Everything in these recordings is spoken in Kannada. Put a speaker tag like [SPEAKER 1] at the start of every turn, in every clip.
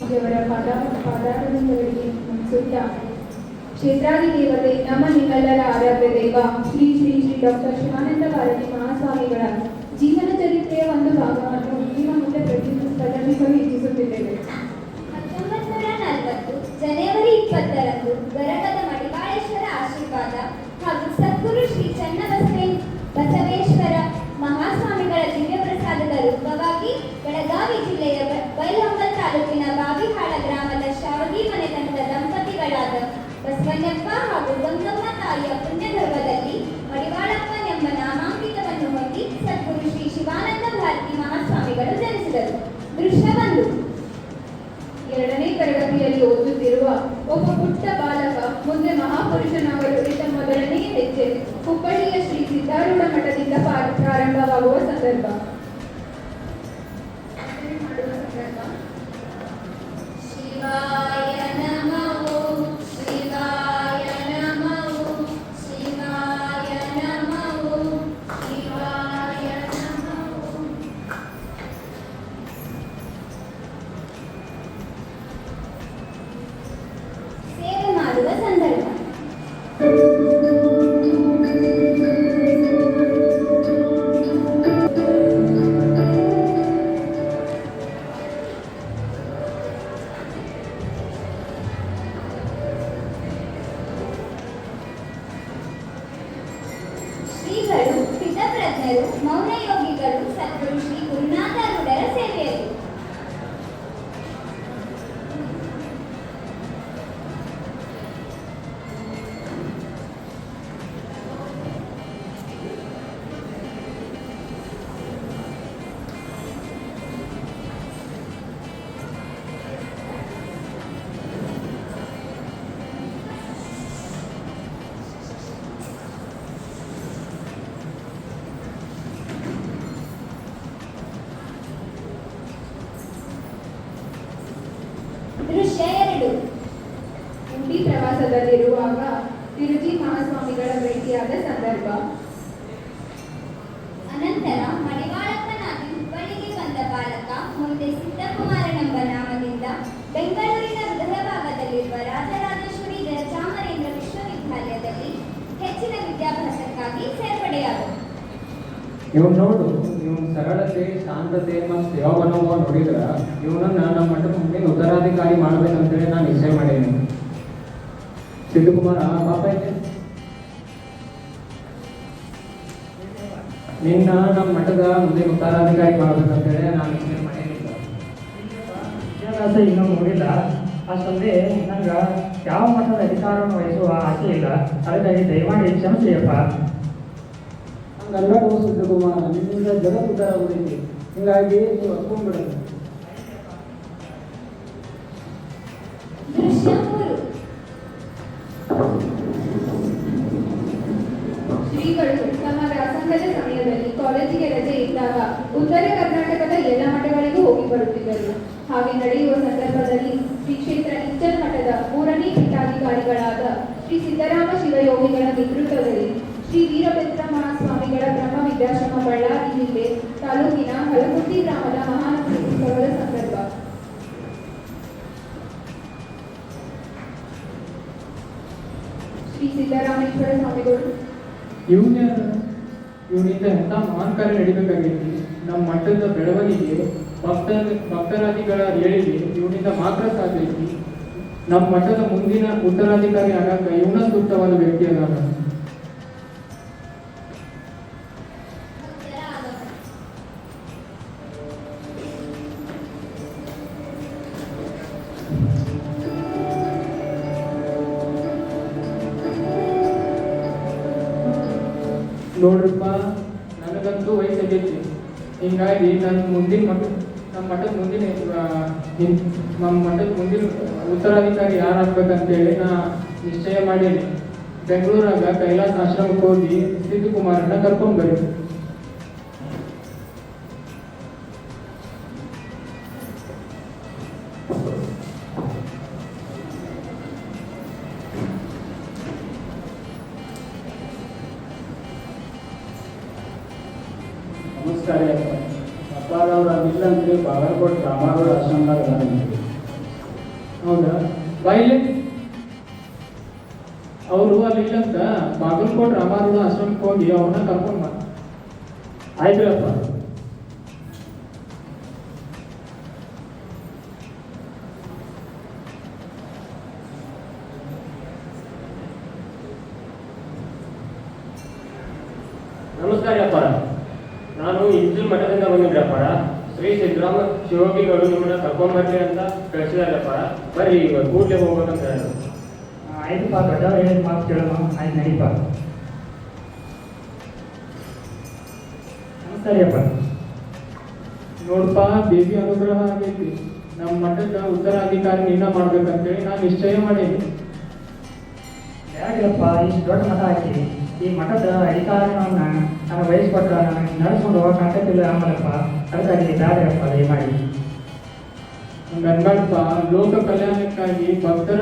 [SPEAKER 1] ದೇವರ ಪಾದ ಕ್ಷೇತ್ರಾದಿ ದೇವತೆ ನಮ್ಮ ನಿಮ್ಮೆಲ್ಲರ ಆರಾಧ್ಯ ದೇವ, ಶ್ರೀ ಶ್ರೀ ಶ್ರೀ ಡಾಕ್ಟರ್ ಶಿವಾನಂದ ಭಾರತಿ ಮಹಾಸ್ವಾಮಿಗಳ ಜೀವನ ಚರಿತ್ರೆಯ ಒಂದು ಭಾಗವನ್ನು ನಿಮ್ಮ ಮುಂದೆ ಪ್ರತಿನಿಧಿಸಲು ಇಚ್ಛಿಸುತ್ತಿದ್ದೇವೆ.
[SPEAKER 2] ಜನವರಿ ಇಪ್ಪತ್ತರಂದು ಗರಗದ ಮಡಿವಾಳೇಶ್ವರ ಆಶೀರ್ವಾದ ಹಾಗೂ ಸದ್ಗುರು ಶ್ರೀ ಚನ್ನಬಸವೇ ಬಸವೇಶ್ವರ ಮಹಾಸ್ವಾಮಿಗಳ ದಿವ್ಯ ಪ್ರಸಾದದ ರೂಪವಾಗಿ ಬೆಳಗಾವಿ ಜಿಲ್ಲೆಯ ಬೈಲಂಬ ತಾಲೂಕಿನ ಬಾವಿಹಾಳ ಗ್ರಾಮದ ಶಾವಗಿ ಮನೆತನದ ದಂಪತಿಗಳಾದ ಬಸವಣ್ಣಪ್ಪ ಹಾಗೂ ಗಂಗಮ್ಮ ತಾಯಿಯ ಪುಣ್ಯಗರ್ಭದಲ್ಲಿ ಮಡಿವಾಳಪ್ಪನೆಂಬ ನಾಮಾಂಕಿತವನ್ನು ಹೊಂದಿ ಸದ್ಗುರು ಶ್ರೀ ಶಿವಾನಂದ ಭಾರತಿ ಮಹಾಸ್ವಾಮಿಗಳು ಜನಿಸಿದರು. ದೃಶ್ಯ
[SPEAKER 1] ಎರಡನೇ ತರಗತಿಯಲ್ಲಿ ಓದುತ್ತಿರುವ ಒಬ್ಬ ಪುಟ್ಟ ಬಾಲಕ, ಮುಂದೆ ಮಹಾಪುರುಷನವರು ಇಟ್ಟ ಮೊದಲನೇ ಹೆಜ್ಜೆ ಹುಬ್ಬಳ್ಳಿಯ ಶ್ರೀ ಸಿದ್ಧಾರೂಢ ಮಠದಿಂದ ಪ್ರಾರಂಭವಾಗುವ ಸಂದರ್ಭ. ಪ್ರವಾಸದಲ್ಲಿರುವಾಗ ತಿರುಚಿ ಮಹಾಸ್ವಾಮಿಗಳ ಭೇಟಿಯಾದ ಸಂದರ್ಭ.
[SPEAKER 2] ಅನಂತರ ಮಡಿವಾಳಪ್ಪನಾಗಿ ಹುಬ್ಬಳ್ಳಿಗೆ ಬಂದ ಬಾಲಕ ಮುಂದೆ ಸಿದ್ದಕುಮಾರನೆಂಬ ನಾಮದಿಂದ ಬೆಂಗಳೂರಿನ ಹೃದಯ ಭಾಗದಲ್ಲಿರುವ ರಾಜರಾಜೇಶ್ವರಿ ಚಾಮರೇಂದ್ರ ವಿಶ್ವವಿದ್ಯಾಲಯದಲ್ಲಿ ಹೆಚ್ಚಿನ ವಿದ್ಯಾಭ್ಯಾಸಕ್ಕಾಗಿ ಸೇರ್ಪಡೆಯಾದರು.
[SPEAKER 3] ಇವ್ನು ನೋಡು ಇವನ್ ಸರಳತೆ ಶಾಂತತೆ ಮತ್ತು ಸೇವಾ ಮನೋಭಾವ ನೋಡಿದ್ರ ಇವನನ್ನ ನಮ್ಮ ಮಠದ ಮುಂದೆ ಉತ್ತರಾಧಿಕಾರಿ ಮಾಡ್ಬೇಕಂತೇಳಿ ನಾನು ನಿಶ್ಚಯ ಮಾಡೀನಿ. ಸಿದ್ಧಕುಮಾರ ಪಾಪ ಐತೆ ನಿನ್ನ ನಮ್ಮ ಮಠದ ಮುಂದೆ ಉತ್ತರಾಧಿಕಾರಿ ಮಾಡ್ಬೇಕಂತೇಳಿ ನಾನು ನಿಶ್ಚಯ ಮಾಡೇನಿಲ್ಲ
[SPEAKER 4] ವಿದ್ಯಾಭ್ಯಾಸ ಇನ್ನೂ ಮುಗಿಲ್ಲ ಅಷ್ಟೊಂದೇ ನಂಗೆ ಯಾವ ಮಠದ ಅಧಿಕಾರವನ್ನು ವಹಿಸುವ ಆಸೆ ಇಲ್ಲ ಅದಕ್ಕಾಗಿ ದಯಮಾಡಿ ಕ್ಷಮಿಸಿಯಪ್ಪ
[SPEAKER 3] ಹಂಗಲ್ಲ ಸಿದ್ಧಕುಮಾರ ನಿನ್ನಿಂದ ಜಗತ್ತು ಉದ್ದಾರ ಹಿಂಗಾಗಿ ನೀವು ಒಪ್ಕೊಂಡ್ಬಿಡೋದು
[SPEAKER 1] ಹಾಗೆ ನಡೆಯುವ ಸಂದರ್ಭದಲ್ಲಿ ಶ್ರೀ ಕ್ಷೇತ್ರ ಇಂಚನ ಮಠದ ಮೂರನೇ ಪೀಠಾಧಿಕಾರಿಗಳಾದ ಶ್ರೀ ಸಿದ್ದರಾಮ ಶಿವಯೋಗಿಗಳ ನೇತೃತ್ವದಲ್ಲಿ ಶ್ರೀ ವೀರಭದ್ರ ಮಹಾಸ್ವಾಮಿಗಳ ಬ್ರಹ್ಮ ವಿದ್ಯಾಶ್ರಮ ಬಳ್ಳಾರಿ ಜಿಲ್ಲೆ ತಾಲೂಕಿನ ಹಲಗುಂದಿ ಗ್ರಾಮದ ಮಹಾನ್ ಉತ್ಸವದ ಸಂದರ್ಭ. ಶ್ರೀ ಸಿದ್ದರಾಮೇಶ್ವರ ಸ್ವಾಮಿಗಳು.
[SPEAKER 3] ಇವನ ಇವನಿಂದ ಎಂಥ ಮಹಾನ್ ಕಾರ್ಯ ನಡಿಬೇಕಾಗೈತಿ ನಮ್ಮ ಮಠದ ಬೆಳವಣಿಗೆ. ಭಕ್ತ ಭಕ್ತರಾದಿಗಳ ಏಳಿಗೆ ಇವನಿಂದ ಮಾತ್ರ ಸಾಧ್ಯ ಐತಿ. ನಮ್ಮ ಮಠದ ಮುಂದಿನ ಉತ್ತರಾಧಿಕಾರಿ ಆಗಾಕ ಇವನ ಸೂಕ್ತವಾದ ವ್ಯಕ್ತಿ ಅದಾನ.
[SPEAKER 2] ಭಕ್ತರ ಆಗಮನ
[SPEAKER 3] ನೋಡ್ರಪ್ಪ, ನನಗಂತೂ ವಯಸ್ಸಾಗೈತಿ. ಹಿಂಗಾಗಿ ನನ್ನ ಮುಂದಿನ ಮಠ ಮಠದ ಮುಂದಿನ ನಮ್ಮ ಮಠದ ಮುಂದಿನ ಉತ್ತರಾಧಿಕಾರಿ ಯಾರಾಗ್ಬೇಕಂತೇಳಿ ನಾ ನಿಶ್ಚಯ ಮಾಡೀನಿ. ಬೆಂಗಳೂರಾಗ ಕೈಲಾಸ ಆಶ್ರಮಕ್ಕೆ ಹೋಗಿ ಸಿದ್ಧಕುಮಾರನ್ನ ಕರ್ಕೊಂಡು ಬರೀ
[SPEAKER 5] ನಮಸ್ಕಾರ. ಅಪ್ಪ ಅಪ್ಪಾರವ್ರ ಅದಿಲ್ಲ ಅಂದ್ರೆ ಬಾಗಲಕೋಟೆ ರಾಮಾರೋಡ್ ಆಶ್ರಮದಾಗ ಅದಾರ
[SPEAKER 3] ಹೌದಾ ಬಾಯಿಲೆ ಅವರು ಅಲ್ಲಿ ಇಲ್ಲಂತ ಬಾಗಲಕೋಟ್ ರಾಮಾರೂಢ ಆಶ್ರಮಕ್ಕೆ ಹೋಗಿ ಅವ್ರನ್ನ ಕರ್ಕೊಂಡ್ ಬಾ
[SPEAKER 4] ಆಯ್ತುರಪ್ಪ
[SPEAKER 6] ನಮಸ್ಕಾರ ಅಪ್ಪಾರ ನಾನು ಇಂಜಲ್ ಮಠದಿಂದ ಬಂದಿದ್ದೆ ಅಪ್ಪಾರ ಶ್ರೀ ಸಿದ್ದರಾಮ ಶಿವಗಿಗಳು ನಿಮ್ಮನ್ನ ಕರ್ಕೊಂಬರ್ಲಿ ಅಂತ ಕಳಿಸಿದಾರಪ್ಪ? ಬರ್ರಿ ಈಗ ಕೂಡ್ಲೆ ಹೋಗ್ಬೇಕಂತ ಹೇಳಿದ್ರು
[SPEAKER 4] ಆಯ್ತಪ್ಪ ದೊಡ್ಡವ್ರು ಹೇಳಿದ ಮಾತು ಕೇಳೋಣ. ಆಯ್ತು ನಡೀಪ. ಸರಿಯಪ್ಪ
[SPEAKER 3] ನೋಡಪ್ಪ ದೇವಿ ಅನುಗ್ರಹ ಆಗೈತಿ. ನಮ್ಮ ಮಠದ ಉತ್ತರಾಧಿಕಾರಿ ನೀನ ಮಾಡ್ಬೇಕಂತೇಳಿ ನಾನು ನಿಶ್ಚಯ ಮಾಡೀನಿ.
[SPEAKER 4] ಯಾಕಪ್ಪ ಇಷ್ಟು ದೊಡ್ಡ ಮಠ ಹಾಕಿ? ಈ ಮಠದ ಅಧಿಕಾರವನ್ನು ನಾನು ವಹಿಸ್ಕೊಟ್ರ ನನಗೆ ನಡೆಸ್ಕೊಂಡು ಹೋಗಕ್ಕೆ ಆಗ್ತಿಲ್ಲ ಆಮೇಲಪ್ಪ ಅದಕ್ಕಾಗಿ ದಾರಿಯಪ್ಪ ದಯಮಾಡಿ.
[SPEAKER 3] ಗನ್ಗಡ್ಪ ಲೋಕ ಕಲ್ಯಾಣಕ್ಕಾಗಿ ಭಕ್ತರ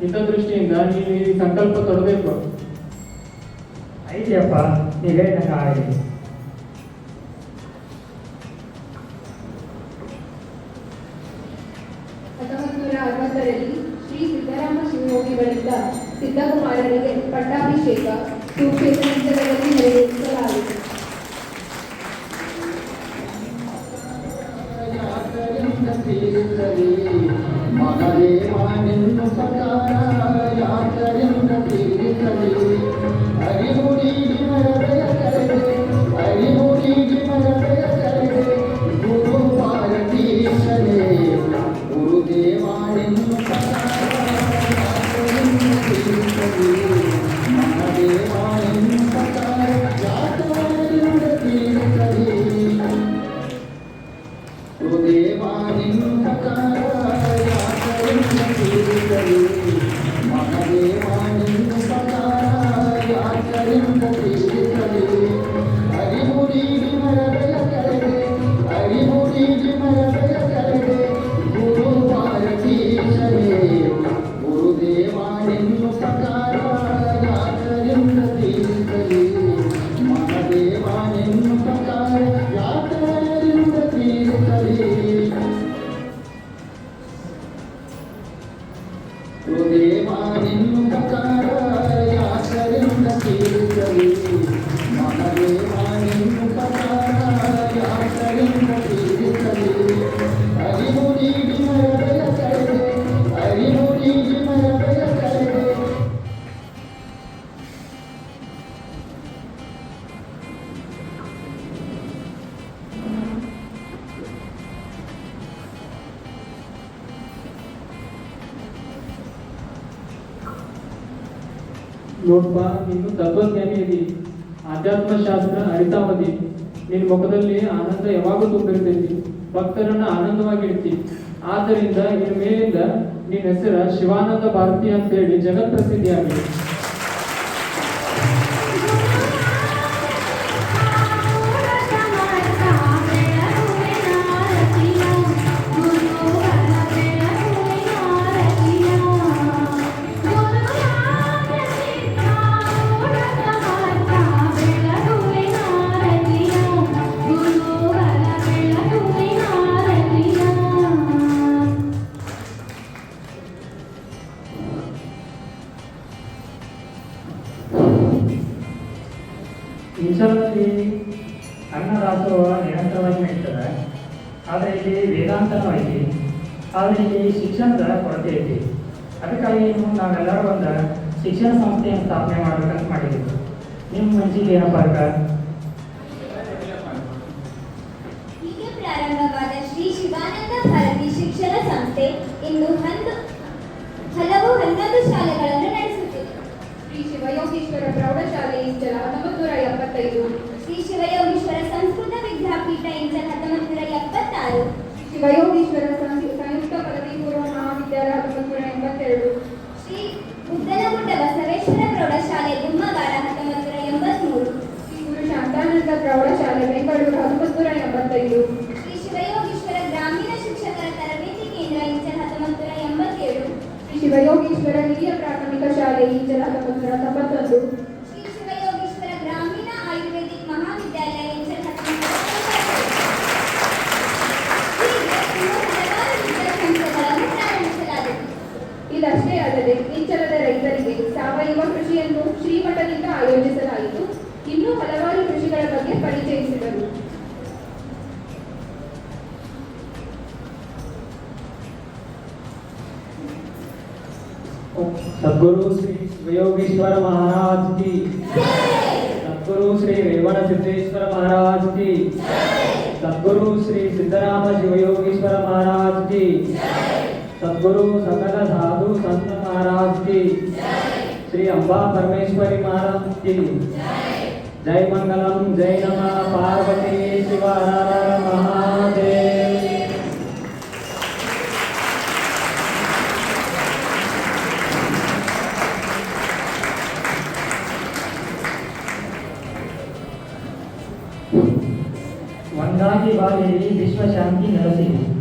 [SPEAKER 3] ಹಿತದೃಷ್ಟಿಯಿಂದ ನೀವು ಈ ಸಂಕಲ್ಪ ತೊಡಬೇಕು.
[SPEAKER 4] ಐತಿಯಪ್ಪ ನೀವು ಹೇಳಿದಂಗೆ
[SPEAKER 7] ಹತ್ತೊಂಬತ್ತು ಶ್ರೀ ಸಿದ್ದರಾಮ ಶಿವಯೋಗಿಗಳಿಂದ ಸಿದ್ದಕುಮಾರರಿಗೆ ಪಟ್ಟಾಭಿಷೇಕ उपयोगकर्त्याला निर्देशित करावे அறிவுரை you.
[SPEAKER 3] ನೋಡ್ಪ ನೀನು ತತ್ವಜ್ಞಾನಿ ಇದಿ ಆಧ್ಯಾತ್ಮ ಶಾಸ್ತ್ರ ಅರಿತಾವದಿ, ನಿನ್ನ ಮುಖದಲ್ಲಿ ಆನಂದ ಯಾವಾಗೂ ತುಂಬಿರ್ತೈತಿ ಭಕ್ತರನ್ನ ಆನಂದವಾಗಿಡ್ತಿ ಆದ್ದರಿಂದ ಇನ್ನು ಮೇಲಿಂದ ನಿನ್ನ ಹೆಸರ ಶಿವಾನಂದ ಭಾರತಿ ಅಂತೇಳಿ ಜಗತ್ ಪ್ರಸಿದ್ಧಿಯಾಗಿದೆ
[SPEAKER 4] ಈಶ್ವರದಲ್ಲಿ ಅನ್ನದಾಸೋಹ ನಿರಂತರವಾಗಿ ನಡೀತದೆ. ಆದರೆ ಇಲ್ಲಿ ವೇದಾಂತನೂ ಐತಿ ಆದರೆ ಇಲ್ಲಿ ಶಿಕ್ಷಣದ ಕೊರತೆ ಐತಿ ಅದಕ್ಕಾಗಿ ನೀವು ನಾವೆಲ್ಲರೂ ಒಂದು ಶಿಕ್ಷಣ ಸಂಸ್ಥೆಯನ್ನು ಸ್ಥಾಪನೆ ಮಾಡಬೇಕಂತ ಮಾಡಿದ್ದೀವಿ. ನಿಮ್ಮ ಮನಸ್ಸಿಗೆ ಏನಪ್ಪ
[SPEAKER 2] ಅರ್ಥ? ಪ್ರಾರಂಭವಾದ ಶ್ರೀ ಶಿವಾನಂದ ಭಾರತಿ ಶಿಕ್ಷಣ ಸಂಸ್ಥೆ ಇಂದು ಹಲವು ಹನ್ನೊಂದು ಶಾಲೆಗಳನ್ನು
[SPEAKER 7] ಶ್ರೀ ಶಿವಯೋಗೀಶ್ವರ ಪ್ರೌಢಶಾಲೆ ಇಂಚಲ ಹತ್ತೊಂಬತ್ತು ಎಪ್ಪತ್ತೈದು
[SPEAKER 2] ಶ್ರೀ ಶಿವಯೋಗೀಶ್ವರ ಸಂಸ್ಕೃತ ವಿದ್ಯಾಪೀಠ ಇಂಚಲ ಹತ್ತೊಂಬತ್ತು ನೂರ ಎಪ್ಪತ್ತಾರು
[SPEAKER 7] ಶಿವಯೋಗೀಶ್ವರ
[SPEAKER 6] सद्गुरु श्री योगेश्वर महाराज की सद्गुरु श्री रेवण सिद्धेश्वर महाराज की सद्गुरु श्री सिद्धराम शिवयोगेश्वर महाराज की सद्गुरु सकल साधु संत महाराज की श्री अम्बा परमेश्वरी महाराज की जय मंगलम जय नमः पार्वती शिव हर हर महादेव
[SPEAKER 4] వందాది వాలేని విశ్వశాంతి
[SPEAKER 6] నెలసింది.